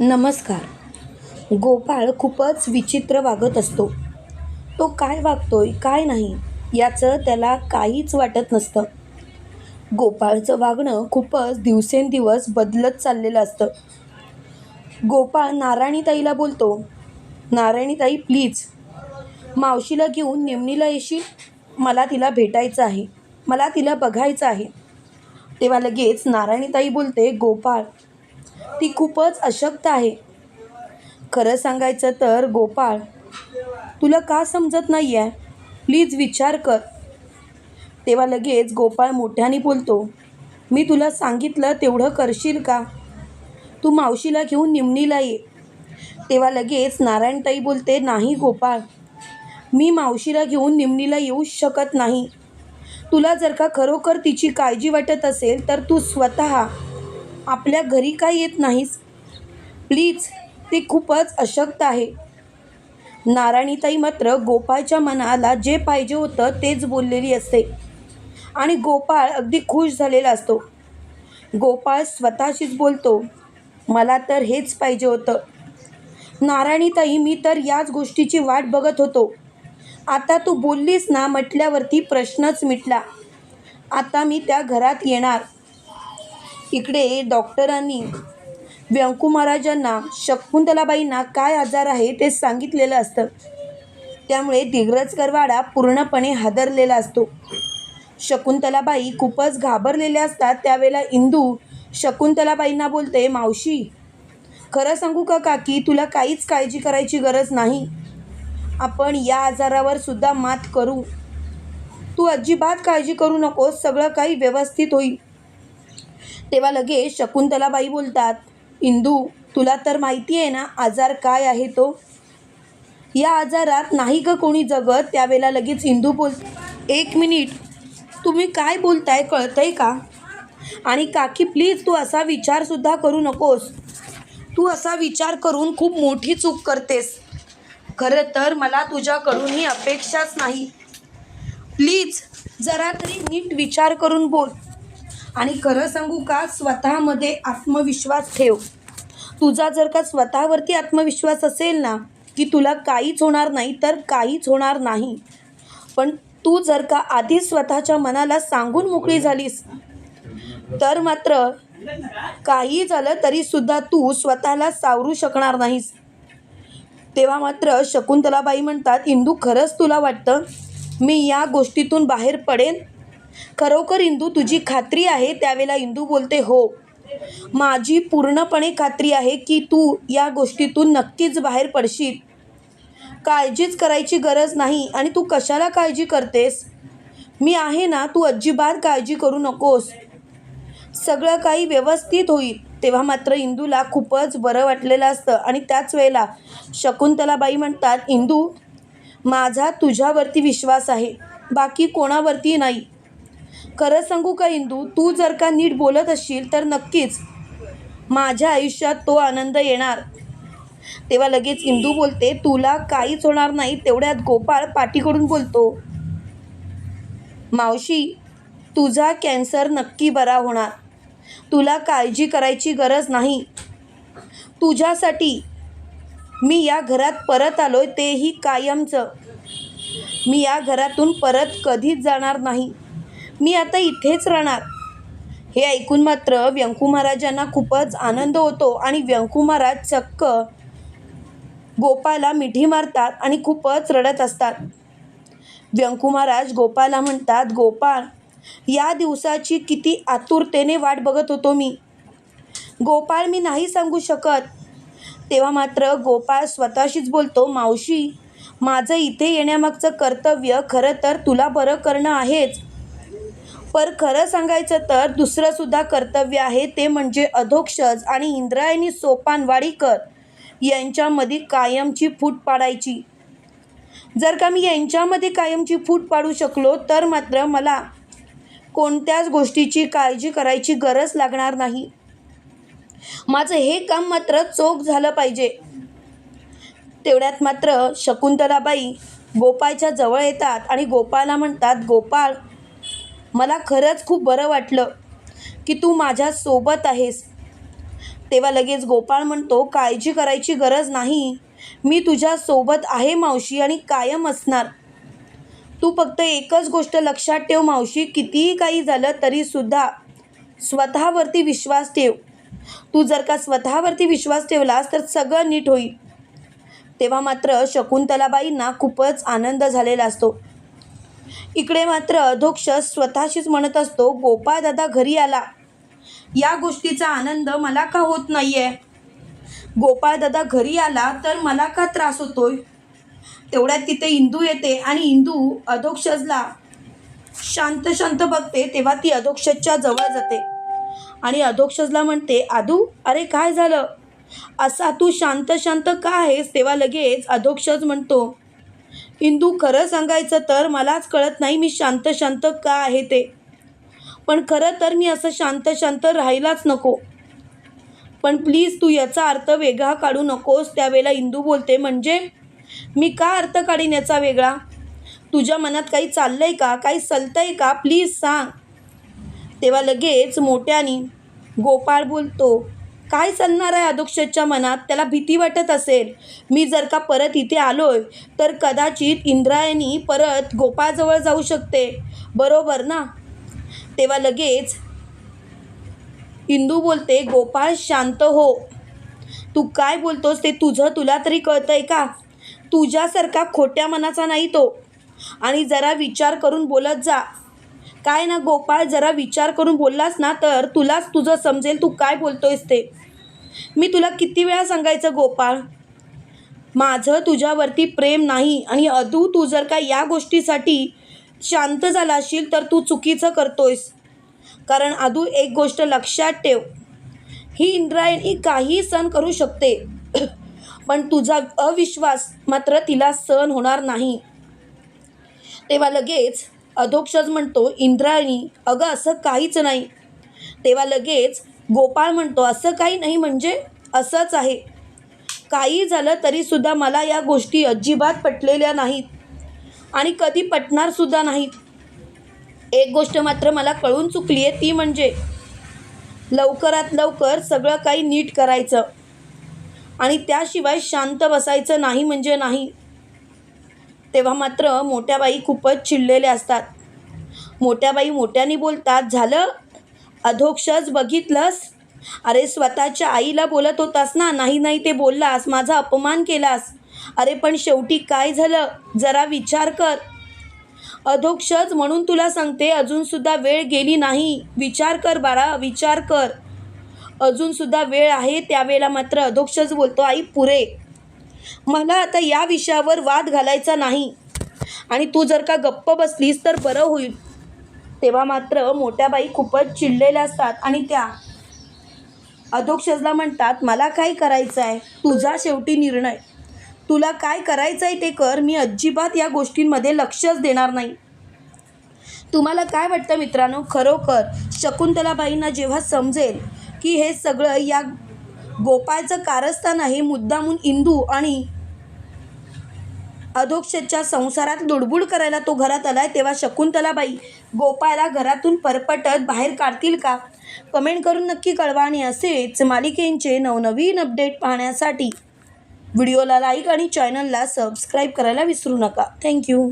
नमस्कार. गोपाळ खूपच विचित्र वागत असतो. तो काय वागतोय काय नाही याचं त्याला काहीच वाटत नसतं. गोपाळचं वागणं खूपच दिवसेंदिवस बदलत चाललेलं असतं. गोपाळ नारायणीताईला बोलतो नारायणीताई प्लीज मावशीला घेऊन निमणीला येशील? मला तिला भेटायचं आहे मला तिला बघायचं आहे. तेव्हा लगेच नारायणीताई बोलते गोपाळ ती खूपच अशक्त आहे. खरं सांगायचं तर गोपाळ तुला का समजत नाही आहे प्लीज विचार कर. तेव्हा लगेच गोपाळ मोठ्याने बोलतो मी तुला सांगितलं तेवढं करशील का? तू मावशीला घेऊन निमणीला ये. तेव्हा लगेच नारायणताई बोलते नाही गोपाळ मी मावशीला घेऊन निमणीला येऊ शकत नाही. तुला जर का खरोखर तिची काळजी वाटत असेल तर तू स्वतः आपल्या घरी का येत नाहीस. प्लीज ती खूपच अशक्त आहे. नारायणीताई मात्र गोपाळच्या मनाला जे पाहिजे होतं तेच बोललेली असते. आणि गोपाळ अगदी खुश झालेला असतो. गोपाळ स्वतःशीच बोलतो मला तर हेच पाहिजे होतं. नारायणीताई मी तर याच गोष्टीची वाट बघत होतो. आता तू बोललीस ना म्हटल्यावरती प्रश्नच मिटला. आता मी त्या घरात येणार. इकडे डॉक्टरांनी व्यंकू महाराजांना शकुंतलाबाईंना काय आजार आहे ते सांगितलेलं असतं. त्यामुळे दिग्रजकरवाडा पूर्णपणे हादरलेला असतो. शकुंतलाबाई खूपच घाबरलेल्या असतात. त्यावेळेला इंदू शकुंतलाबाईंना बोलते मावशी खरं सांगू का काकी? तुला काहीच काळजी करायची गरज नाही. आपण या आजारावर सुद्धा मात करू. तू अजिबात काळजी करू नकोस. सगळं काही व्यवस्थित होईल. तेव्हा लगेच शकुंतलाबाई बोलतात इंदू तुला तर माहिती आहे ना आजार काय आहे तो? या आजारात नाही का कोणी जगत. त्यावेळेला लगेच इंदू बोल एक मिनिट तुम्ही काय बोलताय कळतंय का? आणि काकी प्लीज तू असा विचारसुद्धा करू नकोस. तू असा विचार करून खूप मोठी चूक करतेस. खरं तर मला तुझ्याकडून ही अपेक्षाच नाही. प्लीज जरा तरी नीट विचार करून बोल. आणि खरं सांगू का स्वतःमध्ये आत्मविश्वास ठेव. तुझा जर का स्वतःवरती आत्मविश्वास असेल ना की तुला काहीच होणार नाही तर काहीच होणार नाही. पण तू जर का आधीच स्वतःच्या मनाला सांगून मोकळी झालीस तर मात्र काही झालं तरीसुद्धा तू स्वतःला सावरू शकणार नाहीस. तेव्हा मात्र शकुंतलाबाई म्हणतात इंदू खरंच तुला वाटतं मी या गोष्टीतून बाहेर पडेन? खरोखर इंदू तुझी खात्री आहे? त्यावेळेला इंदू बोलते हो. माझी पूर्णपणे खात्री आहे की तू या गोष्टीतून नक्कीच बाहेर पडशील. काळजीच करायची गरज नाही. आणि तू कशाला काळजी करतेस? मी आहे ना तू अजिबात काळजी करू नकोस. सगळं काही व्यवस्थित होईल. तेव्हा मात्र इंदूला खूपच बरं वाटलेलं असतं. आणि त्याच वेळेला शकुंतलाबाई म्हणतात इंदू माझा तुझ्यावरती विश्वास आहे. बाकी कोणावरती नाही. खरं सांगू का इंदू? तू जर का नीट बोलत असशील तर नक्कीच माझ्या आयुष्यात तो आनंद येणार. तेव्हा लगेच इंदू बोलते तुला काहीच होणार नाही तेवढ्यात गोपाळ पाठीकडून बोलतो. मावशी तुझा कॅन्सर नक्की बरा होणार. तुला काळजी करायची गरज नाही. तुझ्यासाठी मी या घरात परत आलो आहे तेही कायमचं. मी या घरातून परत कधीच जाणार नाही. मी आता इथेच राहणार. हे ऐकून मात्र व्यंकू महाराजांना खूपच आनंद होतो आणि व्यंकू महाराज चक्क गोपाला मिठी मारतात आणि खूपच रडत असतात. व्यंकू महाराज गोपाला म्हणतात गोपाळ या दिवसाची किती आतुरतेने वाट बघत होतो मी. गोपाळ मी नाही सांगू शकत. तेव्हा मात्र गोपाळ स्वतःशीच बोलतो मावशी माझं इथे येण्यामागचं कर्तव्य खरं तर तुला बरं करणं आहेच. पर खरं सांगायचं तर दुसरंसुद्धा कर्तव्य आहे ते म्हणजे अधोक्षज आणि इंद्रायणी सोपान वाडीकर यांच्यामध्ये कायमची फूट पाडायची. जर का मी यांच्यामध्ये कायमची फूट पाडू शकलो तर मात्र मला कोणत्याच गोष्टीची काळजी करायची गरज लागणार नाही. माझं हे काम मात्र चोख झालं पाहिजे. तेवढ्यात मात्र शकुंतलाबाई गोपाळच्या जवळ येतात आणि गोपाळला म्हणतात गोपाळ मला खरंच खूप बरं वाटलं की तू माझ्यासोबत आहेस. तेव्हा लगेच गोपाळ म्हणतो काळजी करायची गरज नाही. मी तुझ्या सोबत आहे मावशी आणि कायम असणार. तू फक्त एकच गोष्ट लक्षात ठेव मावशी कितीही काही झालं तरीसुद्धा स्वतःवरती विश्वास ठेव. तू जर का स्वतःवरती विश्वास ठेवलास तर सगळं नीट होईल. तेव्हा मात्र शकुंतलाबाईंना खूपच आनंद झालेला असतो. इकडे मात्र अधोक्ष स्वतःशीच म्हणत असतो गोपाळदादा घरी आला. या गोष्टीचा आनंद मला का होत नाही आहे गोपाळदादा घरी आला तर मला का त्रास होतोय? तेवढ्यात तिथे इंदू येते आणि इंदू अधोक्षजला शांत शांत बघते तेव्हा ती अधोक्षजच्या जवळ जाते. आणि अधोक्षजला म्हणते आदू अरे काय झालं? असा तू शांत शांत का आहेस? तेव्हा लगेच अधोक्षज म्हणतो इंदू खरं सांगायचं तर मलाच कळत नाही मी शांत शांत का आहे ते. पण खरं तर मी असं शांत शांत राहायलाच नको. पण प्लीज तू याचा अर्थ वेगळा काढू नकोस त्यावेळेला इंदू बोलते म्हणजे? मी का अर्थ काढीन याचा वेगळा? तुझ्या मनात काही चाललंय का? काही सलतंय का? प्लीज सांग. तेव्हा लगेच मोठ्यानी गोपाळ बोलतो काय चालणार आहे अधोक्षच्या मनात? त्याला भीती वाटत असेल. मी जर का परत इथे आलोय तर कदाचित इंद्रायणी परत गोपाळजवळ जाऊ शकते. बरोबर ना? तेव्हा लगेच इंदू बोलते गोपाळ शांत हो. तू काय बोलतोस ते तुझं तुला तरी कळतंय का? तुझ्यासारखा खोट्या मनाचा नाही तो. आणि जरा विचार करून बोलत जा. काय ना गोपाळ जरा विचार करून बोललास ना तर तुलाच तुझं समजेल तू काय बोलतोयस ते. मी तुला किती वेळा सांगायचं गोपाळ? माझं तुझ्यावरती प्रेम नाही आणि अदू तू जर का या गोष्टीसाठी शांत झाला असशील तर तू चुकीचं करतोयस. कारण अदू एक गोष्ट लक्षात ठेव ही इंद्रायणी काही सण करू शकते. पण तुझा अविश्वास मात्र तिला सहन होणार नाही. तेव्हा लगेच अधोक्षज म्हणतो इंद्रायणी अगं असं काहीच नाही. तेव्हा लगेच गोपाळ म्हणतो असं काही नाही म्हणजे असंच आहे. काही झालं तरीसुद्धा मला या गोष्टी अजिबात पटलेल्या नाहीत. आणि कधी पटणारसुद्धा नाहीत. एक गोष्ट मात्र मला कळून चुकली आहे ती म्हणजे लवकरात लवकर सगळं काही नीट करायचं. आणि त्याशिवाय शांत बसायचं नाही म्हणजे नाही. तेव्हा मात्र मोठ्या बाई खूपच चिडलेल्या असतात. मोठ्या बाई मोठ्याने बोलतात झालं? अधोक्षज बघितलंस? अरे स्वतःच्या आईला बोलत होतास ना? नाही नाही ते बोललास. माझा अपमान केलास. अरे पण शेवटी काय झालं? जरा विचार कर. अधोक्षज म्हणून तुला सांगते अजूनसुद्धा वेळ गेली नाही. विचार कर बाळा विचार कर. अजूनसुद्धा वेळ आहे त्यावेळेला मात्र. अधोक्षज बोलतो आई पुरे. मला आता या विषयावर वाद घालायचा नाही. आणि तू जर का गप्प बसलीस तर बरं होईल. तेव्हा मात्र मोठ्या बाई खूपच चिडलेल्या असतात आणि त्या अधोक्षजला म्हणतात मला काय करायचं आहे तुझा शेवटी निर्णय. तुला काय करायचं आहे ते कर. मी अजिबात या गोष्टींमध्ये लक्षच देणार नाही. तुम्हाला काय वाटतं मित्रांनो? खरोखर शकुंतलाबाईंना जेव्हा समजेल की हे सगळं या गोपाळचं कारस्थान आहे मुद्दामून इंदू आणि अधोक्षच्या संसारात लुडबुड करायला तो घरात आलाय तेव्हा शकुंतलाबाई गोपाळला घरातून परपटत बाहेर काढतील का? कमेंट करून नक्की कळवा आणि असेच मालिकेंचे नवनवीन अपडेट पाहण्यासाठी व्हिडिओला लाईक आणि चॅनलला सबस्क्राईब करायला विसरू नका. थँक्यू